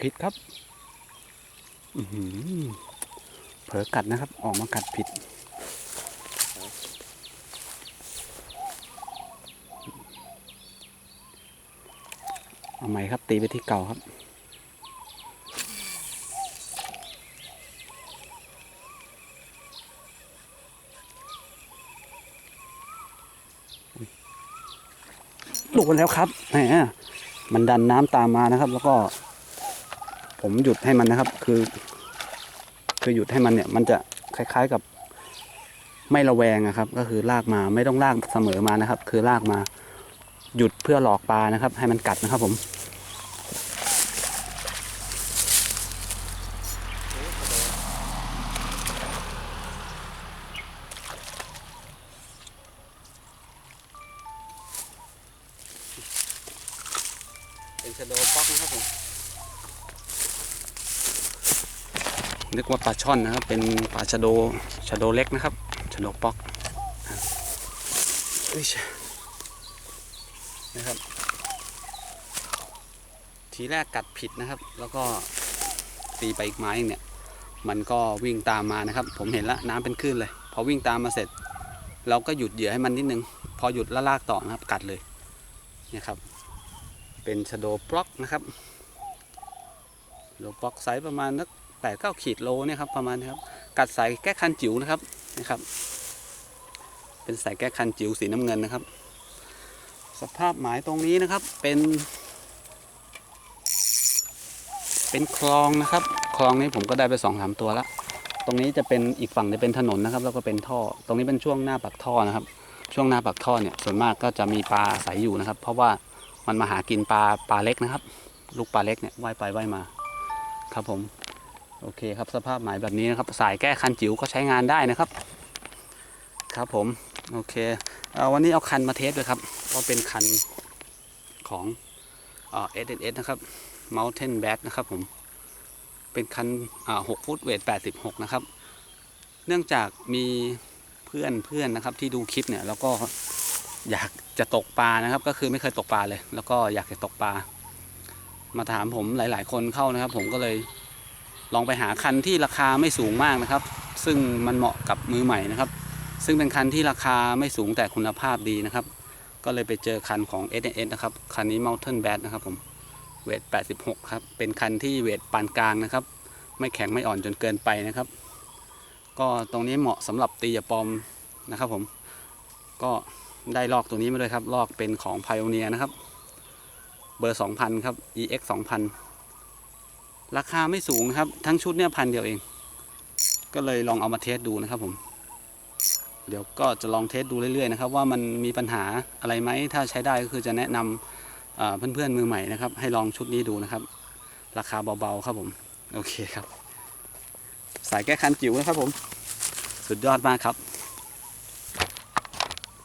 ผิดครับเผลอกัดนะครับ ออกมากัดผิด เอาใหม่ครับ ตีไปที่เก่าครับโดนแล้วครับแหมมันดันน้ำตามมานะครับ แล้วก็ ผมหยุดให้มันนะครับ คือ คือหยุดให้มันเนี่ย มันจะคล้าย ๆกับ ไม่ระแวงนะครับ ก็คือลากมาไม่ต้องลากเสมอมานะครับ คือลากมา หยุดเพื่อหลอกปลานะครับ ให้มันกัดนะครับ ผมเป็นชะโดป๊อกนะครับผม นึกว่าปลาช่อนนะครับ เป็นปลาชะโดชะโดเล็กนะครับชะโดปอกนะครับ ทีแรกกัดผิดนะครับ แล้วก็ตีไปอีกไม้เนี่ย มันก็วิ่งตามมานะครับ ผมเห็นแล้วน้ำเป็นคลื่นเลย พอวิ่งตามมาเสร็จ เราก็หยุดเหยื่อให้มันนิดนึง พอหยุดแล้วลากต่อนะครับ กัดเลยเนี่ยครับ เป็นชะโดบล็อกนะครับชะโดบล็อกไซส์ประมาณนัก แปดเก้าขีดโลเนี่ยครับประมาณครับ กัดสายแก้คันจิ๋วนะครับนะครับ เป็นสายแก้คันจิ๋วสีน้ำเงินนะครับ สภาพหมายตรงนี้นะครับเป็น เป็นคลองนะครับ คลองนี้ผมก็ได้ไปสองสามตัวแล้วตรงนี้จะเป็นอีกฝั่งจะเป็นถนนนะครับ แล้วก็เป็นท่อ ตรงนี้เป็นช่วงหน้าปากท่อนะครับ ช่วงหน้าปากท่อเนี่ยส่วนมากก็จะมีปลาอาศัยอยู่นะครับ เพราะว่ามันมาหากินปลาปลาเล็กนะครับ ลูกปลาเล็กเนี่ยว่ายไปว่ายมาครับผม โอเคครับสภาพหมายแบบนี้นะครับ สายแก้คันจิ๋วก็ใช้งานได้นะครับ ครับผม โอเคเอ่อวันนี้เอาคันมาเทสด้วยครับก็เป็นคันของเอ่อ S S นะครับ Mountain Bat นะครับผม เป็นคันอ่า6ฟุตเวท 86 นะครับ เนื่องจากมีเพื่อนเพื่อนนะครับที่ดูคลิปเนี่ยแล้วก็อยากจะตกปลานะครับ ก็คือไม่เคยตกปลาเลย แล้วก็อยากจะตกปลา มาถามผมหลาย ๆ คนเข้านะครับ ผมก็เลย ลองไปหาคันที่ราคาไม่สูงมากนะครับ ซึ่งมันเหมาะกับมือใหม่นะครับ ซึ่งเป็นคันที่ราคาไม่สูงแต่คุณภาพดีนะครับ ก็เลยไปเจอคันของ s s นะครับ คันนี้ Mountain Bat นะครับผมเวท 86 ครับ เป็นคันที่เวทปานกลางนะครับ ไม่แข็งไม่อ่อนจนเกินไปนะครับ ก็ตรงนี้เหมาะสำหรับตียาปอมนะครับผม ก็ได้ลอกตัวนี้มาด้วยครับ ลอกเป็นของ Pioneer นะครับ เบอร์ 2,000 ครับ EX 2,000 ราคาไม่สูงนะครับ ทั้งชุดเนี่ยพันเดียวเอง ก็เลยลองเอามาเทสดูนะครับผม เดี๋ยวก็จะลองเทสดูเรื่อยๆนะครับ ว่ามันมีปัญหาอะไรไหมถ้าใช้ได้ก็คือจะแนะนำเอ่อเพื่อนๆมือใหม่นะครับ ให้ลองชุดนี้ดูนะครับ ราคาเบาๆครับผม โอเคครับ สายแก้คันจิ๋วนะครับผม สุดยอดมากครับ